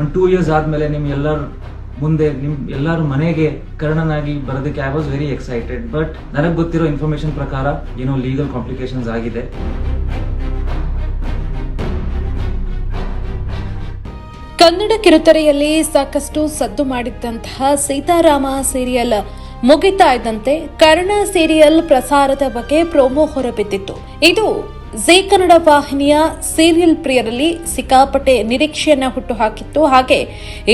ಒಂದು two years ಆದಮೇಲೆ ನಿಮ್ಮ ಎಲ್ಲರ ಮುಂದೆ, ನಿಮ್ ಎಲ್ಲರೂ ಮನೆಗೆ ಕರ್ಣನಾಗಿ ಬರೋದಕ್ಕೆ I was very excited but ನನಗೆ ಗೊತ್ತಿರೋ ಇನ್ಫಾರ್ಮೇಶನ್ ಪ್ರಕಾರ ಏನೋ ಲೀಗಲ್ ಕಾಂಪ್ಲಿಕೇಶನ್ಸ್ ಆಗಿದೆ. ಕನ್ನಡ ಕಿರುತೆರೆಯಲ್ಲಿ ಸಾಕಷ್ಟು ಸದ್ದು ಮಾಡಿದ್ದಂತಹ ಸೀತಾರಾಮ ಸೀರಿಯಲ್ ಮುಗಿತಾ ಇದ್ದಂತೆ ಕರ್ಣ ಸೀರಿಯಲ್ ಪ್ರಸಾರದ ಬಗ್ಗೆ ಪ್ರೋಮೋ ಹೊರಬಿದ್ದಿತ್ತು. ಇದು ಜಿ ಕನ್ನಡ ವಾಹಿನಿಯ ಸೀರಿಯಲ್ ಪ್ರಿಯರಲ್ಲಿ ಸಿಕ್ಕಾಪಟ್ಟೆ ನಿರೀಕ್ಷೆಯನ್ನ ಹುಟ್ಟುಹಾಕಿತ್ತು. ಹಾಗೆ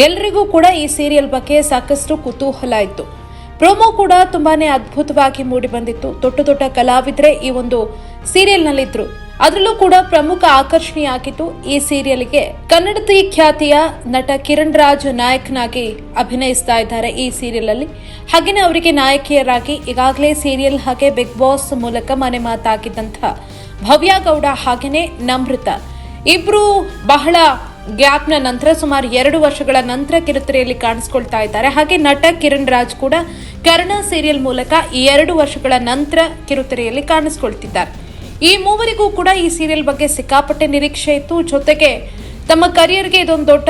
ಎಲ್ರಿಗೂ ಕೂಡ ಈ ಸೀರಿಯಲ್ ಬಗ್ಗೆ ಸಾಕಷ್ಟು ಕುತೂಹಲ ಇತ್ತು. ಪ್ರೋಮೋ ಕೂಡ ತುಂಬಾನೇ ಅದ್ಭುತವಾಗಿ ಮೂಡಿ ಬಂದಿತ್ತು. ದೊಡ್ಡ ದೊಡ್ಡ ಕಲಾವಿದರೆ ಈ ಒಂದು ಸೀರಿಯಲ್ನಲ್ಲಿದ್ದರು ಅದರಲ್ಲೂ ಕೂಡ ಪ್ರಮುಖ ಆಕರ್ಷಣೆಯಾಗಿತ್ತು ಈ ಸೀರಿಯಲ್ಗೆ ಕನ್ನಡತಿ ಖ್ಯಾತಿಯ ನಟ ಕಿರಣ್ ರಾಜ್ ನಾಯಕನಾಗಿ ಅಭಿನಯಿಸ್ತಾ ಇದ್ದಾರೆ ಈ ಸೀರಿಯಲ್ ಅಲ್ಲಿ. ಹಾಗೇನೆ ಅವರಿಗೆ ನಾಯಕಿಯರಾಗಿ ಈಗಾಗಲೇ ಸೀರಿಯಲ್ ಹಾಗೆ ಬಿಗ್ ಬಾಸ್ ಮೂಲಕ ಮನೆ ಮಾತಾಗಿದ್ದಂತಹ ಭವ್ಯ ಗೌಡ ಹಾಗೇನೆ ನಮೃತ. ಇಬ್ರು ಬಹಳ ಗ್ಯಾಪ್ನ ನಂತರ ಸುಮಾರು ಎರಡು ವರ್ಷಗಳ ನಂತರ ಕಿರುತೆರೆಯಲ್ಲಿ ಕಾಣಿಸ್ಕೊಳ್ತಾ ಇದ್ದಾರೆ. ಹಾಗೆ ನಟ ಕಿರಣ್ ರಾಜ್ ಕೂಡ ಕರ್ಣ ಸೀರಿಯಲ್ ಮೂಲಕ ಈ ಎರಡು ವರ್ಷಗಳ ನಂತರ ಕಿರುತೆರೆಯಲ್ಲಿ ಕಾಣಿಸ್ಕೊಳ್ತಿದ್ದಾರೆ. ಈ ಮೂವರಿಗೂ ಕೂಡ ಈ ಸೀರಿಯಲ್ ಬಗ್ಗೆ ಸಿಕ್ಕಾಪಟ್ಟೆ ನಿರೀಕ್ಷೆ ಇತ್ತು. ಜೊತೆಗೆ ತಮ್ಮ ಕರಿಯರ್ಗೆ ಇದೊಂದು ದೊಡ್ಡ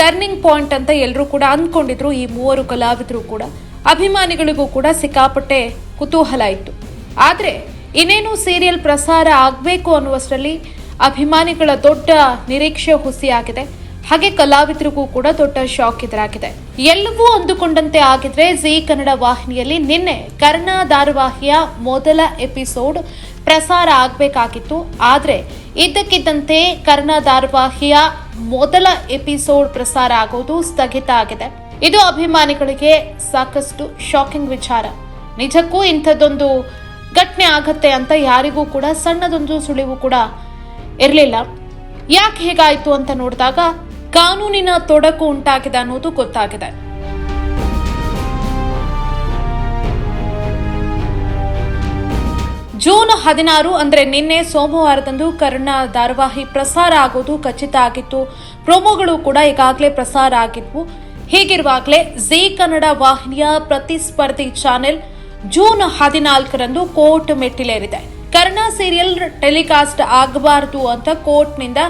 ಟರ್ನಿಂಗ್ ಪಾಯಿಂಟ್ ಅಂತ ಎಲ್ಲರೂ ಕೂಡ ಅಂದ್ಕೊಂಡಿದ್ರು. ಈ ಮೂವರು ಕಲಾವಿದರು ಕೂಡ ಅಭಿಮಾನಿಗಳಿಗೂ ಕೂಡ ಸಿಕ್ಕಾಪಟ್ಟೆ ಕುತೂಹಲ ಇತ್ತು. ಆದ್ರೆ ಇನ್ನೇನು ಸೀರಿಯಲ್ ಪ್ರಸಾರ ಆಗಬೇಕು ಅನ್ನುವಷ್ಟರಲ್ಲಿ ಅಭಿಮಾನಿಗಳ ದೊಡ್ಡ ನಿರೀಕ್ಷೆ ಹುಸಿಯಾಗಿದೆ. ಹಾಗೆ ಕಲಾವಿದರಿಗೂ ಕೂಡ ದೊಡ್ಡ ಶಾಕ್ ಎದುರಾಗಿದೆ. ಎಲ್ಲವೂ ಅಂದುಕೊಂಡಂತೆ ಆಗಿದ್ರೆ ಜಿ ಕನ್ನಡ ವಾಹಿನಿಯಲ್ಲಿ ನಿನ್ನೆ ಕರ್ಣ ಧಾರವಾಹಿಯ ಮೊದಲ ಎಪಿಸೋಡ್ ಪ್ರಸಾರ ಆಗಬೇಕಾಗಿತ್ತು. ಆದರೆ ಇದ್ದಕ್ಕಿದ್ದಂತೆ ಕರ್ಣ ಧಾರಾವಾಹಿಯ ಮೊದಲ ಎಪಿಸೋಡ್ ಪ್ರಸಾರ ಆಗೋದು ಸ್ಥಗಿತ ಆಗಿದೆ. ಇದು ಅಭಿಮಾನಿಗಳಿಗೆ ಸಾಕಷ್ಟು ಶಾಕಿಂಗ್ ವಿಚಾರ. ನಿಜಕ್ಕೂ ಇಂಥದ್ದೊಂದು ಘಟನೆ ಆಗತ್ತೆ ಅಂತ ಯಾರಿಗೂ ಕೂಡ ಸಣ್ಣದೊಂದು ಸುಳಿವು ಕೂಡ ಇರಲಿಲ್ಲ. ಯಾಕೆ ಹೇಗಾಯ್ತು ಅಂತ ನೋಡಿದಾಗ ಕಾನೂನಿನ ತೊಡಕು ಉಂಟಾಗಿದೆ ಅನ್ನೋದು ಗೊತ್ತಾಗಿದೆ. ಜೂನ್ ಹದಿನಾರು ಅಂದ್ರೆ ನಿನ್ನೆ ಸೋಮವಾರದಂದು ಕರ್ಣ ಧಾರಾವಾಹಿ ಪ್ರಸಾರ ಆಗೋದು ಖಚಿತ ಆಗಿತ್ತು. ಪ್ರೋಮೋಗಳು ಕೂಡ ಈಗಾಗಲೇ ಪ್ರಸಾರ ಆಗಿದ್ವು. ಹೀಗಿರುವಾಗಲೇ ಜೀ ಕನ್ನಡ ವಾಹಿನಿಯ ಪ್ರತಿಸ್ಪರ್ಧಿ ಚಾನೆಲ್ ಜೂನ್ ಹದಿನಾಲ್ಕರಂದು ಕೋರ್ಟ್ ಮೆಟ್ಟಿಲೇರಿದೆ. ಕರ್ಣ ಸೀರಿಯಲ್ ಟೆಲಿಕಾಸ್ಟ್ ಆಗಬಾರದು ಅಂತ ಕೋರ್ಟ್ನಿಂದ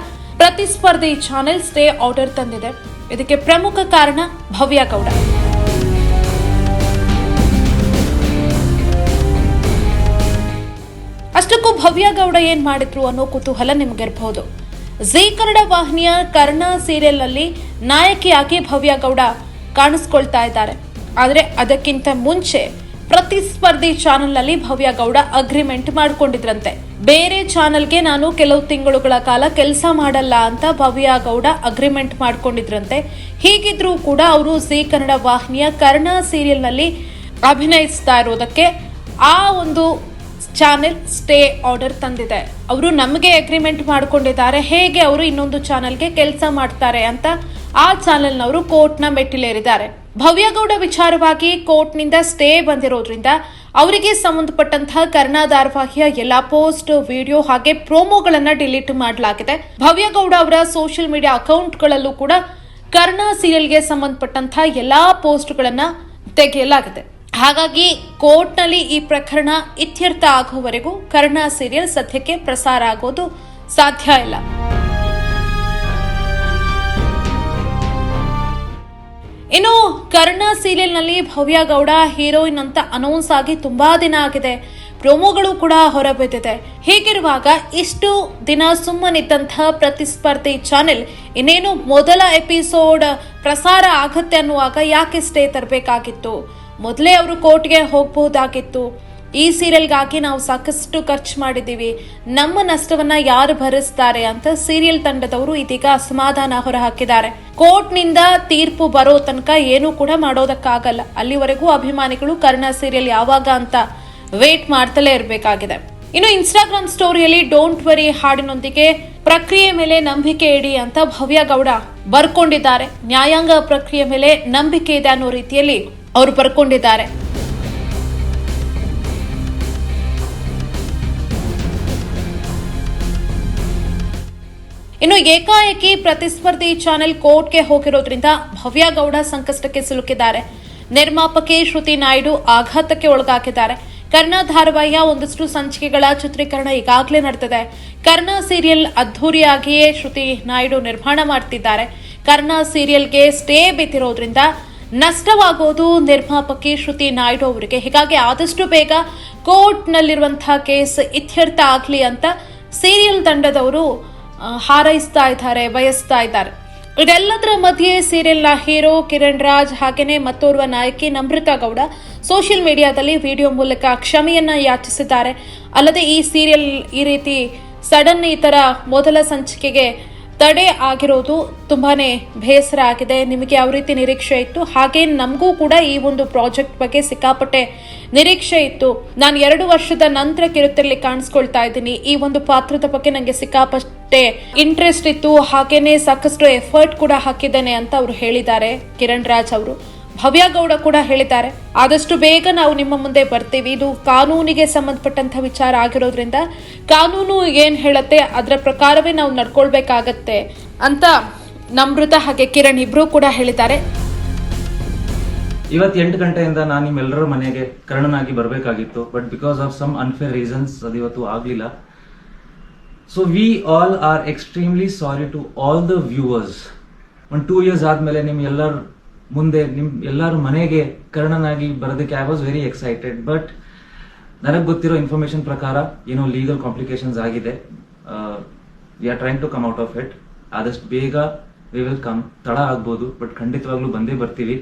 ಪ್ರತಿಸ್ಪರ್ಧಿ ಚಾನೆಲ್ ಸ್ಟೇ ಆರ್ಡರ್ ತಂದಿದೆ. ಇದಕ್ಕೆ ಪ್ರಮುಖ ಕಾರಣ ಭವ್ಯ ಗೌಡ. ಅಷ್ಟಕ್ಕೂ ಭವ್ಯ ಗೌಡ ಏನ್ ಮಾಡಿದ್ರು ಅನ್ನೋ ಕುತೂಹಲ ನಿಮಗಿರಬಹುದು ಜಿ ಕನ್ನಡ ವಾಹಿನಿಯ ಕರ್ಣ ಸೀರಿಯಲ್ ಅಲ್ಲಿ ನಾಯಕಿಯಾಗಿ ಭವ್ಯ ಗೌಡ ಕಾಣಿಸ್ಕೊಳ್ತಾ ಇದ್ದಾರೆ. ಆದರೆ ಅದಕ್ಕಿಂತ ಮುಂಚೆ ಪ್ರತಿಸ್ಪರ್ಧಿ ಚಾನೆಲ್ನಲ್ಲಿ ಭವ್ಯ ಗೌಡ ಅಗ್ರಿಮೆಂಟ್ ಮಾಡಿಕೊಂಡಿದ್ರಂತೆ. ಬೇರೆ ಚಾನೆಲ್ಗೆ ನಾನು ಕೆಲವು ತಿಂಗಳುಗಳ ಕಾಲ ಕೆಲಸ ಮಾಡಲ್ಲ ಅಂತ ಭವ್ಯ ಗೌಡ ಅಗ್ರಿಮೆಂಟ್ ಮಾಡಿಕೊಂಡಿದ್ರಂತೆ. ಹೀಗಿದ್ರೂ ಕೂಡ ಅವರು ಜಿ ಕನ್ನಡ ವಾಹಿನಿಯ ಕರ್ಣ ಸೀರಿಯಲ್ನಲ್ಲಿ ಅಭಿನಯಿಸ್ತಾ ಇರೋದಕ್ಕೆ ಆ ಒಂದು ಚಾನೆಲ್ ಸ್ಟೇ ಆರ್ಡರ್ ತಂದಿದೆ. ಅವರು ನಮಗೆ ಅಗ್ರಿಮೆಂಟ್ ಮಾಡಿಕೊಂಡಿದ್ದಾರೆ. ಹೇಗೆ ಅವರು ಇನ್ನೊಂದು ಚಾನೆಲ್ಗೆ ಕೆಲಸ ಮಾಡ್ತಾರೆ ಅಂತ ಆ ಚಾನೆಲ್ನವರು ಕೋರ್ಟ್ನ ಮೆಟ್ಟಿಲೇರಿದ್ದಾರೆ. ಭವ್ಯಗೌಡ ವಿಚಾರವಾಗಿ ಕೋರ್ಟ್ನಿಂದ ಸ್ಟೇ ಬಂದಿರೋದ್ರಿಂದ ಅವರಿಗೆ ಸಂಬಂಧಪಟ್ಟಂತಹ ಕರ್ಣ ಧಾರಾವಾಹಿಯ ಎಲ್ಲಾ ಪೋಸ್ಟ್, ವಿಡಿಯೋ ಹಾಗೆ ಪ್ರೋಮೋಗಳನ್ನ ಡಿಲೀಟ್ ಮಾಡಲಾಗಿದೆ. ಭವ್ಯಗೌಡ ಅವರ ಸೋಷಿಯಲ್ ಮೀಡಿಯಾ ಅಕೌಂಟ್ಗಳಲ್ಲೂ ಕೂಡ ಕರ್ಣ ಸೀರಿಯಲ್ಗೆ ಸಂಬಂಧಪಟ್ಟಂತಹ ಎಲ್ಲಾ ಪೋಸ್ಟ್ಗಳನ್ನ ತೆಗೆಯಲಾಗಿದೆ. ಹಾಗಾಗಿ ಕೋರ್ಟ್ನಲ್ಲಿ ಈ ಪ್ರಕರಣ ಇತ್ಯರ್ಥ ಆಗುವವರೆಗೂ ಕರ್ಣ ಸೀರಿಯಲ್ ಸದ್ಯಕ್ಕೆ ಪ್ರಸಾರ ಆಗೋದು ಸಾಧ್ಯ ಇಲ್ಲ. ಕರ್ಣ ಸೀರಿಯಲ್ನಲ್ಲಿ ಭವ್ಯ ಗೌಡ ಹೀರೋಯಿನ್ ಅಂತ ಅನೌನ್ಸ್ ಆಗಿ ತುಂಬಾ ದಿನ ಆಗಿದೆ. ಪ್ರೋಮೋಗಳು ಕೂಡ ಹೊರಬಿದ್ದಿದೆ. ಹೀಗಿರುವಾಗ ಇಷ್ಟು ದಿನ ಸುಮ್ಮನಿದ್ದಂತಹ ಪ್ರತಿಸ್ಪರ್ಧಿ ಚಾನೆಲ್ ಇನ್ನೇನು ಮೊದಲ ಎಪಿಸೋಡ್ ಪ್ರಸಾರ ಆಗತ್ತೆ ಅನ್ನುವಾಗ ಯಾಕೆ ಸ್ಟೇ ತರಬೇಕಾಗಿತ್ತು? ಮೊದಲೇ ಅವರು ಕೋರ್ಟ್ಗೆ ಹೋಗಬಹುದಾಗಿತ್ತು ಈ ಸೀರಿಯಲ್ಗಾಗಿ ನಾವು ಸಾಕಷ್ಟು ಖರ್ಚು ಮಾಡಿದ್ದೀವಿ. ನಮ್ಮ ನಷ್ಟವನ್ನ ಯಾರು ಭರಿಸ್ತಾರೆ ಅಂತ ಸೀರಿಯಲ್ ತಂಡದವರು ಇದೀಗ ಅಸಮಾಧಾನ ಹೊರಹಾಕಿದ್ದಾರೆ. ಕೋರ್ಟ್ನಿಂದ ತೀರ್ಪು ಬರೋ ತನಕ ಏನೂ ಕೂಡ ಮಾಡೋದಕ್ಕಾಗಲ್ಲ. ಅಲ್ಲಿವರೆಗೂ ಅಭಿಮಾನಿಗಳು ಕರ್ಣ ಸೀರಿಯಲ್ ಯಾವಾಗ ಅಂತ ವೇಟ್ ಮಾಡ್ತಲೇ ಇರಬೇಕಾಗಿದೆ. ಇನ್ನು ಇನ್ಸ್ಟಾಗ್ರಾಮ್ ಸ್ಟೋರಿಯಲ್ಲಿ ಡೋಂಟ್ ವರಿ ಹಾಡಿನೊಂದಿಗೆ ಪ್ರಕ್ರಿಯೆ ಮೇಲೆ ನಂಬಿಕೆ ಇಡಿ ಅಂತ ಭವ್ಯ ಗೌಡ ಬರ್ಕೊಂಡಿದ್ದಾರೆ. ನ್ಯಾಯಾಂಗ ಪ್ರಕ್ರಿಯೆ ಮೇಲೆ ನಂಬಿಕೆ ಇದೆ ಅನ್ನೋ ರೀತಿಯಲ್ಲಿ ಅವರು ಬರ್ಕೊಂಡಿದ್ದಾರೆ. ಇನ್ನು ಏಕಾಏಕಿ ಪ್ರತಿಸ್ಪರ್ಧಿ ಚಾನೆಲ್ ಕೋರ್ಟ್ಗೆ ಹೋಗಿರೋದ್ರಿಂದ ಭವ್ಯ ಗೌಡ ಸಂಕಷ್ಟಕ್ಕೆ ಸಿಲುಕಿದ್ದಾರೆ. ನಿರ್ಮಾಪಕಿ ಶ್ರುತಿ ನಾಯ್ಡು ಆಘಾತಕ್ಕೆ ಒಳಗಾಗಿದ್ದಾರೆ. ಕರ್ಣ ಧಾರಾವಾಹಿಯ ಒಂದಷ್ಟು ಸಂಚಿಕೆಗಳ ಚಿತ್ರೀಕರಣ ಈಗಾಗಲೇ ನಡೆದಿದೆ. ಕರ್ಣ ಸೀರಿಯಲ್ ಅದ್ಧೂರಿಯಾಗಿಯೇ ಶ್ರುತಿ ನಾಯ್ಡು ನಿರ್ಮಾಣ ಮಾಡ್ತಿದ್ದಾರೆ. ಕರ್ಣ ಸೀರಿಯಲ್ಗೆ ಸ್ಟೇ ಬಿದ್ದಿರೋದ್ರಿಂದ ನಷ್ಟವಾಗೋದು ನಿರ್ಮಾಪಕಿ ಶ್ರುತಿ ನಾಯ್ಡು ಅವರಿಗೆ. ಹೀಗಾಗಿ ಆದಷ್ಟು ಬೇಗ ಕೋರ್ಟ್ನಲ್ಲಿರುವಂತಹ ಕೇಸ್ ಇತ್ಯರ್ಥ ಆಗಲಿ ಅಂತ ಸೀರಿಯಲ್ ತಂಡದವರು ಹಾರೈಸ್ತಾ ಇದ್ದಾರೆ, ಬಯಸ್ತಾ ಇದ್ದಾರೆ. ಇದೆಲ್ಲದರ ಮಧ್ಯೆ ಸೀರಿಯಲ್ನ ಹೀರೋ ಕಿರಣ್ ರಾಜ್ ಹಾಗೆಯೇ ಮತ್ತೋರ್ವ ನಾಯಕಿ ನಮ್ರತಾ ಗೌಡ ಸೋಷಿಯಲ್ ಮೀಡಿಯಾದಲ್ಲಿ ವಿಡಿಯೋ ಮೂಲಕ ಕ್ಷಮೆಯನ್ನ ಯಾಚಿಸಿದ್ದಾರೆ. ಅಲ್ಲದೆ ಈ ಸೀರಿಯಲ್ ಈ ರೀತಿ ಸಡನ್ ಈ ತರ ಮೊದಲ ಸಂಚಿಕೆಗೆ ತಡೆ ಆಗಿರೋದು ತುಂಬಾನೇ ಬೇಸರ ಆಗಿದೆ. ನಿಮಗೆ ಯಾವ ರೀತಿ ನಿರೀಕ್ಷೆ ಇತ್ತು? ಹಾಗೆ ನಮಗೂ ಕೂಡ ಈ ಒಂದು ಪ್ರಾಜೆಕ್ಟ್ ಬಗ್ಗೆ ಸಿಕ್ಕಾಪಟ್ಟೆ ನಿರೀಕ್ಷೆ ಇತ್ತು. ನಾನು ಎರಡು ವರ್ಷದ ನಂತರ ಕಿರುತೆರಲ್ಲಿ ಕಾಣಿಸ್ಕೊಳ್ತಾ ಇದ್ದೀನಿ. ಈ ಒಂದು ಪಾತ್ರದ ಬಗ್ಗೆ ನನಗೆ ಸಿಕ್ಕಾಪಟ್ಟೆ ಇಂಟ್ರೆಸ್ಟ್ ಇತ್ತು, ಹಾಗೇನೆ ಸಾಕಷ್ಟು ಎಫರ್ಟ್ ಕೂಡ ಹಾಕಿದ್ದೇನೆ ಅಂತ ಅವರು ಹೇಳಿದ್ದಾರೆ. ಕಿರಣ್ ರಾಜ್ ಅವರು. ಭವ್ಯ ಗೌಡ ಕೂಡ ಹೇಳಿದ್ದಾರೆ. ಆದಷ್ಟು ಬೇಗ ನಾವು ನಿಮ್ಮ ಮುಂದೆ ಬರ್ತೀವಿ. ಇದು ಕಾನೂನಿಗೆ ಸಂಬಂಧಪಟ್ಟಂತ ವಿಚಾರ ಆಗಿರೋದ್ರಿಂದ ಕಾನೂನು ಏನ್ ಹೇಳತ್ತೆ, ಅದರ ಪ್ರಕಾರವೇ ನಾವು ನಡ್ಕೊಳ್ಬೇಕಾಗತ್ತೆ ಅಂತ ನಮೃತ ಹಾಗೆ ಕಿರಣ್ ಇಬ್ರು ಕೂಡ ಹೇಳಿದ್ದಾರೆ. ಇವತ್ತು ಎಂಟು ಗಂಟೆಯಿಂದ ನಾನು ನಿಮ್ಮೆಲ್ಲರ ಮನೆಗೆ ಕರ್ಣನಾಗಿ ಬರಬೇಕಾಗಿತ್ತು but because of some unfair reasons ಅದು ಇವತ್ತು ಆಗಲಿಲ್ಲ. So we all are extremely sorry to all the viewers ಒಂದು ಟೂ ಇಯರ್ಸ್ ಆದ್ಮೇಲೆ ನಿಮ್ ಎಲ್ಲರ ಮುಂದೆ, ನಿಮ್ ಎಲ್ಲರ ಮನೆಗೆ ಕರ್ಣನಾಗಿ ಬರೋದಕ್ಕೆ I was very excited but ನನಗೆ ಗೊತ್ತಿರೋ ಇನ್ಫಾರ್ಮೇಶನ್ ಪ್ರಕಾರ ಏನೋ ಲೀಗಲ್ ಕಾಂಪ್ಲಿಕೇಶನ್ಸ್ ಆಗಿದೆ. We are trying to come out of it ಆದಷ್ಟು ಬೇಗ ವಿ ವಿಲ್ ಕಮ್ ತಡ ಆಗ್ಬೋದು ಬಟ್ ಖಂಡಿತವಾಗ್ಲೂ ಬಂದೇ ಬರ್ತೀವಿ.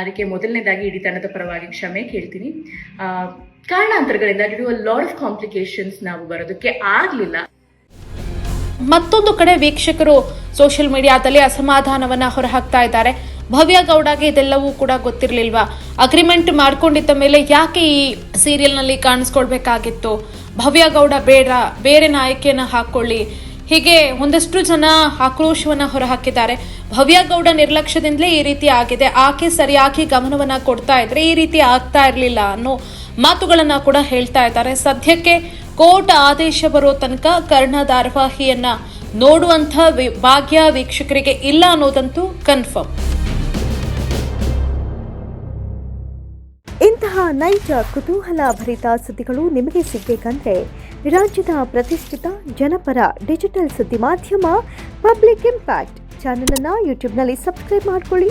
ಅದಕ್ಕೆ ಮೊದಲನೇದಾಗಿ ಇಡೀ ತಂಡದ ಪರವಾಗಿ ಕ್ಷಮೆ ಕೇಳ್ತೀನಿ. ಕಾರಣಾಂತರಗಳಿಂದ due a lot of complications ನಾವು ಬರೋದಕ್ಕೆ ಆಗಲಿಲ್ಲ. ಮತ್ತೊಂದು ಕಡೆ ವೀಕ್ಷಕರು ಸೋಷಿಯಲ್ ಮೀಡಿಯಾದಲ್ಲಿ ಅಸಮಾಧಾನವನ್ನ ಹೊರಹಾಕ್ತಾ ಇದ್ದಾರೆ. ಭವ್ಯ ಗೌಡಗೆ ಇದೆಲ್ಲವೂ ಕೂಡ ಗೊತ್ತಿರಲಿಲ್ವಾ? ಅಗ್ರಿಮೆಂಟ್ ಮಾಡ್ಕೊಂಡಿದ್ದ ಮೇಲೆ ಯಾಕೆ ಈ ಸೀರಿಯಲ್ನಲ್ಲಿ ಕಾಣಿಸ್ಕೊಳ್ಬೇಕಾಗಿತ್ತು? ಭವ್ಯ ಗೌಡ ಬೇಡ, ಬೇರೆ ನಾಯಕಿಯನ್ನ ಹಾಕೊಳ್ಳಿ. ಹೀಗೆ ಒಂದಷ್ಟು ಜನ ಆಕ್ರೋಶವನ್ನ ಹೊರಹಾಕಿದ್ದಾರೆ. ಭವ್ಯ ಗೌಡ ನಿರ್ಲಕ್ಷ್ಯದಿಂದಲೇ ಈ ರೀತಿ ಆಗಿದೆ. ಆಕೆ ಸರಿಯಾಗಿ ಗಮನವನ್ನ ಕೊಡ್ತಾ ಇದ್ರೆ ಈ ರೀತಿ ಆಗ್ತಾ ಇರಲಿಲ್ಲ ಅನ್ನೋ ಮಾತುಗಳನ್ನ ಕೂಡ ಹೇಳ್ತಾ ಇದ್ದಾರೆ. ಸದ್ಯಕ್ಕೆ ಕೋರ್ಟ್ ಆದೇಶ ಬರೋ ತನಕ ಕರ್ಣ ಧಾರಾವಾಹಿಯನ್ನ ನೋಡುವಂಥ ಭಾಗ್ಯ ವೀಕ್ಷಕರಿಗೆ ಇಲ್ಲ ಅನ್ನೋದಂತೂ ಕನ್ಫರ್ಮ್. ಇಂತಹ ನೈಜ, ಕುತೂಹಲ ಭರಿತ ಸುದ್ದಿಗಳು ನಿಮಗೆ ಸಿಗಬೇಕಂದ್ರೆ ರಾಜ್ಯದ ಪ್ರತಿಷ್ಠಿತ ಜನಪರ ಡಿಜಿಟಲ್ ಸುದ್ದಿ ಮಾಧ್ಯಮ ಪಬ್ಲಿಕ್ ಇಂಪ್ಯಾಕ್ಟ್ ಚಾನಲನ್ನು ಯೂಟ್ಯೂಬ್ನಲ್ಲಿ ಸಬ್ಸ್ಕ್ರೈಬ್ ಮಾಡ್ಕೊಳ್ಳಿ.